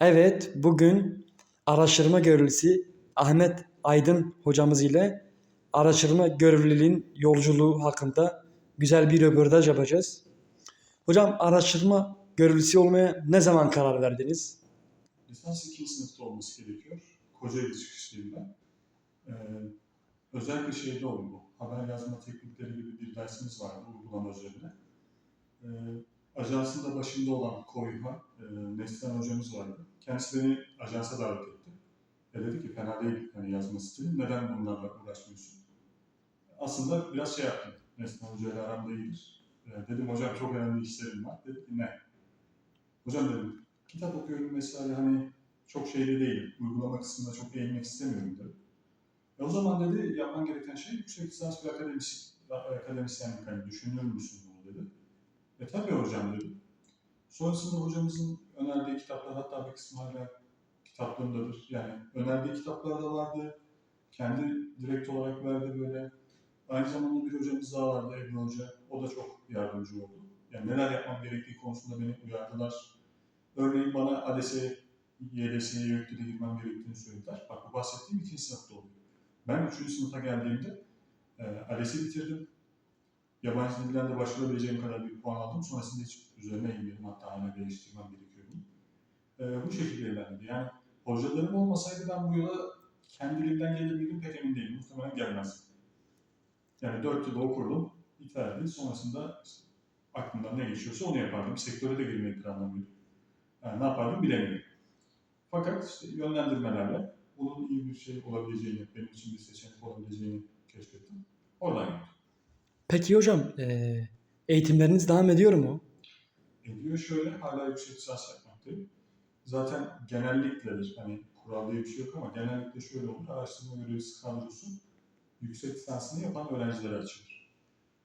Evet, bugün araştırma görevlisi Ahmet Aydın hocamız ile araştırma görevliliğin yolculuğu hakkında güzel bir röportaj yapacağız. Hocam araştırma görevlisi olmaya ne zaman karar verdiniz? Lisans 2. sınıfta olması gerekiyor. Kocaeli çıkışlıyım ben. Ee, özellikle şeyde oldu. Haber yazma teknikleri gibi bir dersimiz vardı uygulama üzerine. Ee, ajansın da başında olan Koyha, e, Neslihan hocamız vardı. Kendisi beni ajansa davet etti. E dedi ki fena değil hani yazma stili, neden bunlarla uğraşmıyorsun? Aslında biraz şey yaptım. Neslihan Hoca ile aramda iyidir. E, dedim hocam çok önemli işlerim var. Dedi ki ne? Hocam dedim kitap okuyorum vesaire hani çok şeyde değilim. Uygulama kısmında çok eğilmek istemiyorum dedi. E o zaman dedi yapman gereken şey yüksek lisans ve akademisyen, akademisyenlik hani düşünür müsün bunu dedi. E tabii hocam dedim. Sonrasında hocamızın önerdiği kitaplar hatta bir kısmı hala kitaplığımdadır. Yani önerdiği kitaplar da vardı. Kendi direkt olarak verdi böyle. Aynı zamanda bir hocamız daha vardı Ebru Hoca. O da çok yardımcı oldu. Yani neler yapmam gerektiği konusunda beni uyardılar. Örneğin bana ADS'ye, YDS'ye yüklüde girmem gerektiğini söylediler. Bak bu bahsettiğim ikinci sınıfta oluyor. Ben üçüncü sınıfa geldiğimde e, ADS'i bitirdim. Yabancı dilden de başvurabileceğim kadar bir puan aldım. Sonrasında hiç üzerine eğilmedim. Hatta hala geliştirmem gerekiyor bunu. E, bu şekilde ilerledi. Yani hocalarım olmasaydı ben bu yola kendiliğimden gelir miydim pek emin değilim. Muhtemelen gelmezdim. Yani dört yıl okurdum, biterdi. Sonrasında aklımdan ne geçiyorsa onu yapardım. Sektöre de girmeyi planlamıyordum. Yani ne yapardım bilemiyorum. Fakat işte yönlendirmelerle bunun iyi bir şey olabileceğini, benim için bir seçenek olabileceğini keşfettim. Oradan gittim. Peki hocam, eee, eğitimleriniz devam ediyor mu? Ediyor şöyle, hala yüksek lisans yapmaktayım. Zaten genellikledir, hani kural diye bir şey yok ama genellikle şöyle olur, araştırma görevlisi kadrosu yüksek lisansını yapan öğrencilere açılır.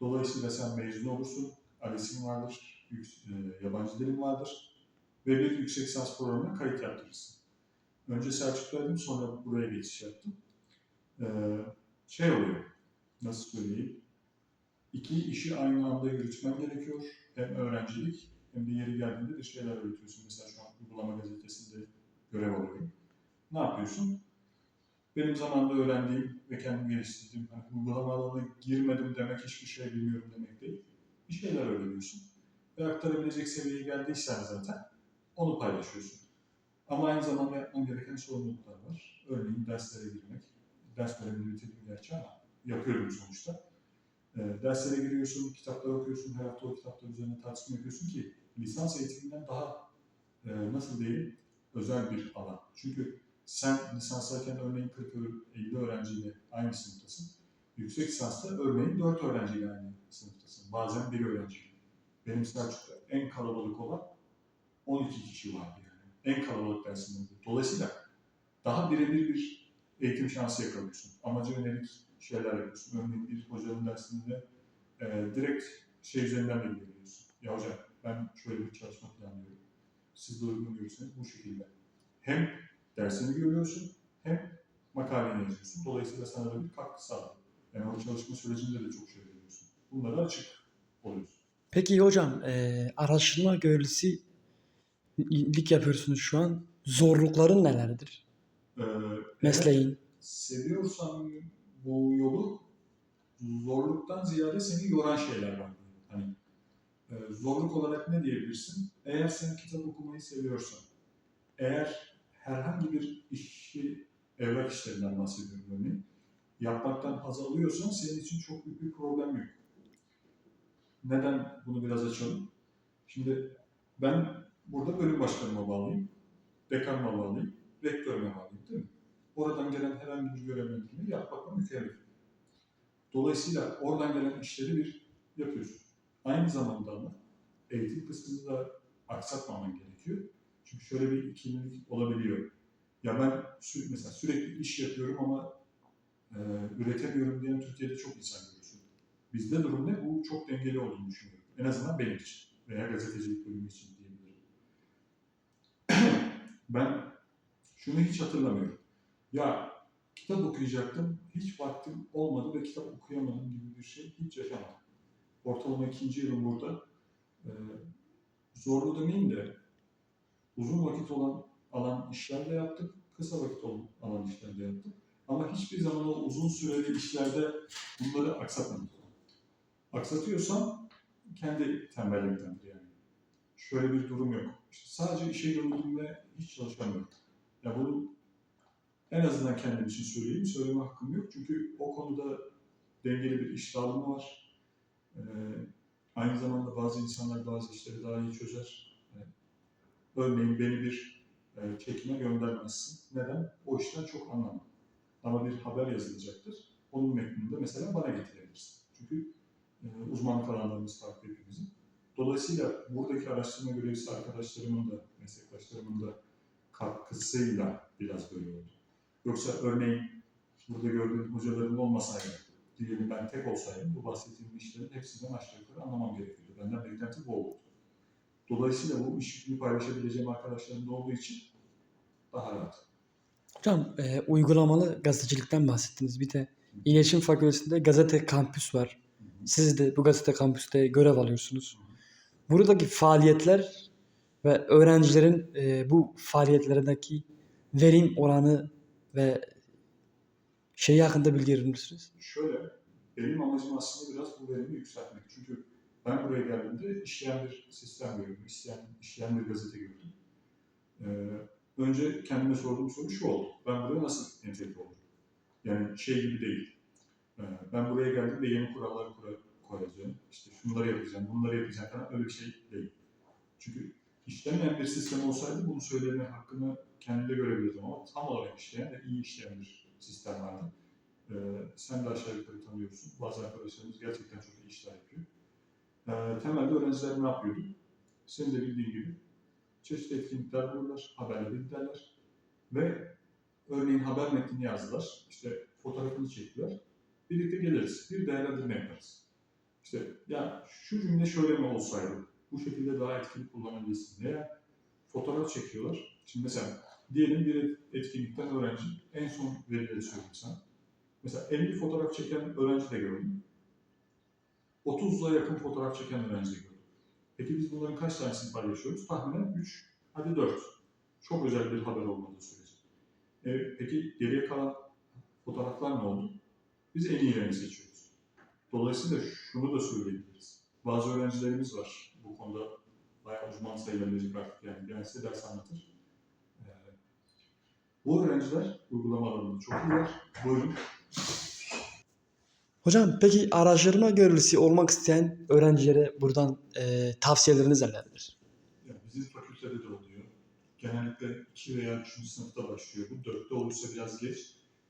Dolayısıyla sen mezun olursun, ALES'in vardır, e, yabancı dilin vardır ve bir yüksek lisans programına kayıt yaptırırsın. Önce Selçuk'taydım, sonra buraya geçiş yaptım. Ee, şey oluyor, nasıl söyleyeyim, iki işi aynı anda yürütmen gerekiyor. Hem öğrencilik hem de yeri geldiğinde bir şeyler öğretiyorsun. Mesela şu an uygulama gazetesinde görev alıyorum. Ne yapıyorsun? Benim zamanında öğrendiğim ve kendim geliştirdiğim, hani uygulama alanına girmedim demek hiçbir şey bilmiyorum demek değil. Bir şeyler öğreniyorsun. Ve aktarabilecek seviyeye geldiysen zaten onu paylaşıyorsun. Ama aynı zamanda yapman gereken sorumluluklar var. Örneğin derslere girmek. Derslerimi bitirdim gerçi ama yapıyorum sonuçta. E, derslere giriyorsun, kitaplar okuyorsun, her hafta o kitaplar üzerine tartışma yapıyorsun ki lisans eğitiminden daha e, nasıl diyeyim özel bir alan. Çünkü sen lisanstayken örneğin 40-50 öğrenciyle aynı sınıftasın. Yüksek lisansta örneğin 4 öğrenciyle aynı sınıftasın. Bazen bir öğrenciyle. Benim Selçuk'ta en kalabalık olan 12 kişi vardı yani. En kalabalık biri. Dolayısıyla daha birebir bir eğitim şansı yakalıyorsun. Amaca yönelik şeyler yapıyorsun. Örneğin bir hocanın dersinde e, direkt şey üzerinden de gidebiliyorsun. Ya hocam ben şöyle bir çalışma planlıyorum. Siz de uygun görürseniz bu şekilde. Hem dersini görüyorsun hem makaleni yazıyorsun. Dolayısıyla sana da bir katkı sağlıyor. Yani o çalışma sürecinde de çok şey öğreniyorsun. Bunlara açık oluyorsun. Peki hocam, eee, araştırma görevlisi lik yapıyorsunuz şu an. Zorlukların nelerdir? Ee, eğer Mesleğin. seviyorsan bu yolu zorluktan ziyade seni yoran şeyler var. Hani e, zorluk olarak ne diyebilirsin? Eğer sen kitap okumayı seviyorsan, eğer herhangi bir işi, evrak işlerinden bahsediyorum örneğin, yapmaktan haz alıyorsan senin için çok büyük bir problem yok. Neden bunu biraz açalım? Şimdi ben burada bölüm başkanıma bağlıyım, dekanıma bağlıyım, rektörüme bağlıyım değil mi? Oradan gelen herhangi bir görevlendirmeyi yapmakla mükellef. Dolayısıyla oradan gelen işleri bir yapıyorsun. Aynı zamanda ama eğitim kısmını da aksatmaman gerekiyor. Çünkü şöyle bir ikililik olabiliyor. Ya ben sü- mesela sürekli iş yapıyorum ama e, üretemiyorum diyen Türkiye'de çok insan görüyorsun. Bizde durum ne? Bu çok dengeli olduğunu düşünüyorum. En azından benim için veya gazetecilik bölümü için diyebilirim. ben şunu hiç hatırlamıyorum. Ya kitap okuyacaktım, hiç vaktim olmadı ve kitap okuyamadım gibi bir şey hiç yaşamadım. Ortalama ikinci yılım burada. Ee, zorlu demeyeyim de uzun vakit olan alan işler de yaptık, kısa vakit ol- alan işler de yaptık. Ama hiçbir zaman o uzun süreli işlerde bunları aksatmadık. Aksatıyorsam kendi tembelliktendir yani. Şöyle bir durum yok. İşte sadece işe ve hiç çalışamıyorum. Ya bunu en azından kendim için söyleyeyim. Söyleme hakkım yok. Çünkü o konuda dengeli bir iş dağılımı var. Ee, aynı zamanda bazı insanlar bazı işleri daha iyi çözer. Yani örneğin beni bir e, çekime göndermezsin. Neden? O işten çok anlamam. Ama bir haber yazılacaktır. Onun metnini de mesela bana getirebilirsin. Çünkü e, uzmanlık alanlarımız farklı hepimizin. Dolayısıyla buradaki araştırma görevlisi arkadaşlarımın da, meslektaşlarımın da katkısıyla biraz böyle oldu. Yoksa örneğin burada gördüğüm hocaların olmasaydı, diyelim ben tek olsaydım bu bahsettiğim işlerin hepsinden aşağı yukarı anlamam gerekiyordu. Benden beklenti bu oldu. Dolayısıyla bu iş yükünü paylaşabileceğim arkadaşlarım da olduğu için daha rahat. Hocam e, uygulamalı gazetecilikten bahsettiniz. Bir de İletişim Fakültesi'nde gazete kampüs var. Siz de bu gazete kampüste görev alıyorsunuz. Buradaki faaliyetler ve öğrencilerin e, bu faaliyetlerindeki verim oranı ve şeyi hakkında bilgi verir misiniz? Şöyle, benim amacım aslında biraz bu verimi yükseltmek. Çünkü ben buraya geldiğimde işleyen bir sistem gördüm, işleyen, işleyen bir gazete gördüm. Ee, önce kendime sorduğum soru şu oldu. Ben buraya nasıl entegre olurum? Yani şey gibi değil. Ee, ben buraya geldiğimde yeni kurallar kura- koyacağım. İşte şunları yapacağım, bunları yapacağım falan öyle bir şey değil. Çünkü işlemeyen bir sistem olsaydı bunu söyleme hakkını kendimde görebilirdim ama tam olarak işleyen ve iyi işleyen bir sistem vardı. Ee, sen de aşağı yukarı tanıyorsun. Bazı arkadaşlarımız gerçekten çok iyi işler yapıyor. Ee, temelde öğrenciler ne yapıyordu? Senin de bildiğin gibi çeşitli etkinlikler bulurlar, haberleri giderler ve örneğin haber metnini yazdılar, işte fotoğrafını çektiler, birlikte geliriz, bir değerlendirme yaparız. İşte ya şu cümle şöyle mi olsaydı, bu şekilde daha etkili kullanabilirsin veya fotoğraf çekiyorlar. Şimdi mesela diyelim bir etkinlikten öğrenci, en son verileri söyleyeyim sana. Mesela 50 fotoğraf çeken öğrenci de gördüm. 30'a yakın fotoğraf çeken öğrenci de gördüm. Peki biz bunların kaç tanesini paylaşıyoruz? Tahminen 3, hadi 4. Çok özel bir haber olmadığı sürece. E, peki geriye kalan fotoğraflar ne oldu? Biz en iyilerini seçiyoruz. Dolayısıyla şunu da söyleyebiliriz. Bazı öğrencilerimiz var bu konuda bayağı uzman sayılabilecek artık yani genelde ders anlatır. E, bu öğrenciler uygulama alanında çok iyiler. Buyurun. Hocam peki araştırma görevlisi olmak isteyen öğrencilere buradan e, tavsiyeleriniz nelerdir? Yani bizim fakültede de oluyor. Genellikle 2 veya 3. sınıfta başlıyor. Bu 4'te olursa biraz geç.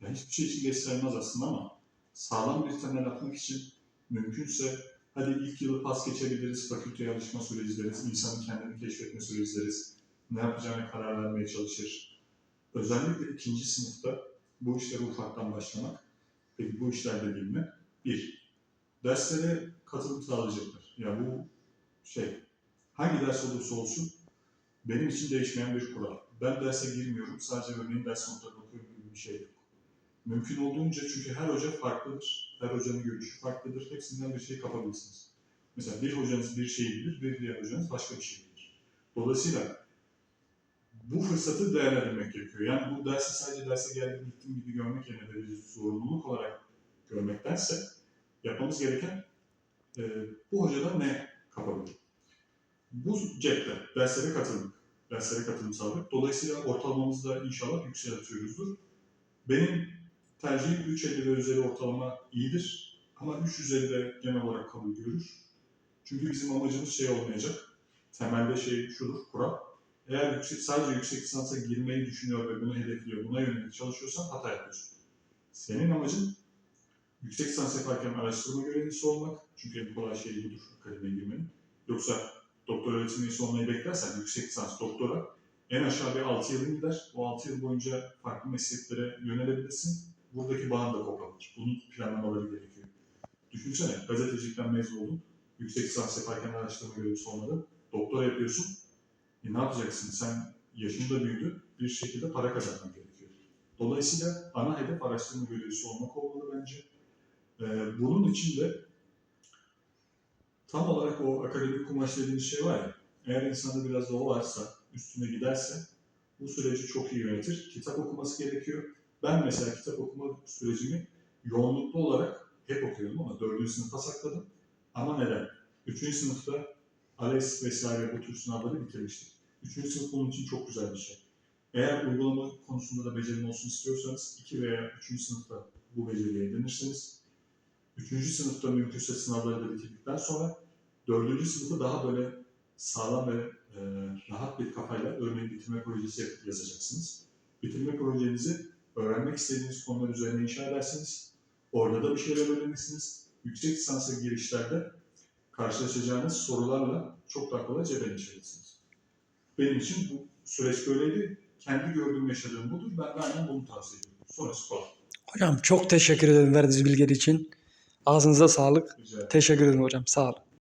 Yani hiçbir şey için geç sayılmaz aslında ama sağlam bir temel atmak için mümkünse hadi ilk yılı pas geçebiliriz, fakülteye alışma süreci deriz, insanın kendini keşfetme süreci deriz, ne yapacağına karar vermeye çalışır. Özellikle ikinci sınıfta bu işlere ufaktan başlamak. Peki bu işler dediğim ne? Bir, derslere katılım sağlayacaklar. Ya bu şey, hangi ders olursa olsun benim için değişmeyen bir kural. Ben derse girmiyorum, sadece örneğin ders notlarını okuyorum gibi bir şey yok. Mümkün olduğunca çünkü her hoca farklıdır, her hocanın görüşü farklıdır, hepsinden bir şey kapabilirsiniz. Mesela bir hocanız bir şey bilir, bir diğer hocanız başka bir şey bilir. Dolayısıyla bu fırsatı değerlendirmek gerekiyor. Yani bu dersi sadece derse geldim gittim gibi görmek yerine de bir zorunluluk olarak görmektense yapmamız gereken e, bu hocadan ne kapabilir? Bu cepte derslere katıldık. Derslere katılım sağladık. Dolayısıyla ortalamamızı da inşallah yükseltiyoruzdur. Benim tercihim 3.50 ve üzeri ortalama iyidir. Ama 3 üzeri de genel olarak kabul görür. Çünkü bizim amacımız şey olmayacak. Temelde şey şudur, kural. Eğer yüksek, sadece yüksek lisansa girmeyi düşünüyor ve bunu hedefliyor, buna yönelik çalışıyorsan hata yapıyorsun. Senin amacın yüksek lisans yaparken araştırma görevlisi olmak. Çünkü en kolay şey budur akademiye girmenin. Yoksa doktor öğretim üyesi olmayı beklersen yüksek lisans doktora en aşağı bir 6 yılın gider. O 6 yıl boyunca farklı mesleklere yönelebilirsin. Buradaki bağın da kopabilir. Bunun planlamaları gerekiyor. Düşünsene gazetecilikten mezun oldun. Yüksek lisans yaparken araştırma görevlisi olmadın. Doktora yapıyorsun. E ne yapacaksın? Sen yaşın da büyüdü. Bir şekilde para kazanman gerekiyor. Dolayısıyla ana hedef araştırma görevlisi olmak olmalı bence. Ee, bunun için de tam olarak o akademik kumaş dediğimiz şey var ya, eğer insanda biraz da o varsa, üstüne giderse bu süreci çok iyi yönetir. Kitap okuması gerekiyor. Ben mesela kitap okuma sürecimi yoğunluklu olarak hep okuyorum ama dördüncü sınıfa sakladım. Ama neden? Üçüncü sınıfta ALES vesaire bu tür sınavları bitirmiştim. Üçüncü sınıf bunun için çok güzel bir şey. Eğer uygulama konusunda da becerim olsun istiyorsanız 2 veya 3. sınıfta bu beceriyi edinirsiniz. 3. sınıfta mümkünse sınavları da bitirdikten sonra 4. sınıfı daha böyle sağlam ve e, rahat bir kafayla örneğin bitirme projesi yazacaksınız. Bitirme projenizi öğrenmek istediğiniz konular üzerine inşa edersiniz. Orada da bir şeyler öğrenirsiniz. Yüksek lisansa girişlerde karşılaşacağınız sorularla çok daha kolay cebelleşirsiniz. Benim için bu süreç böyleydi. Kendi gördüğüm, yaşadığım budur. Ben de aynen bunu tavsiye ediyorum. Sonrası kolay. Hocam çok teşekkür ederim verdiğiniz bilgiler için. Ağzınıza sağlık. Rica ederim. Teşekkür ederim hocam. Sağ olun.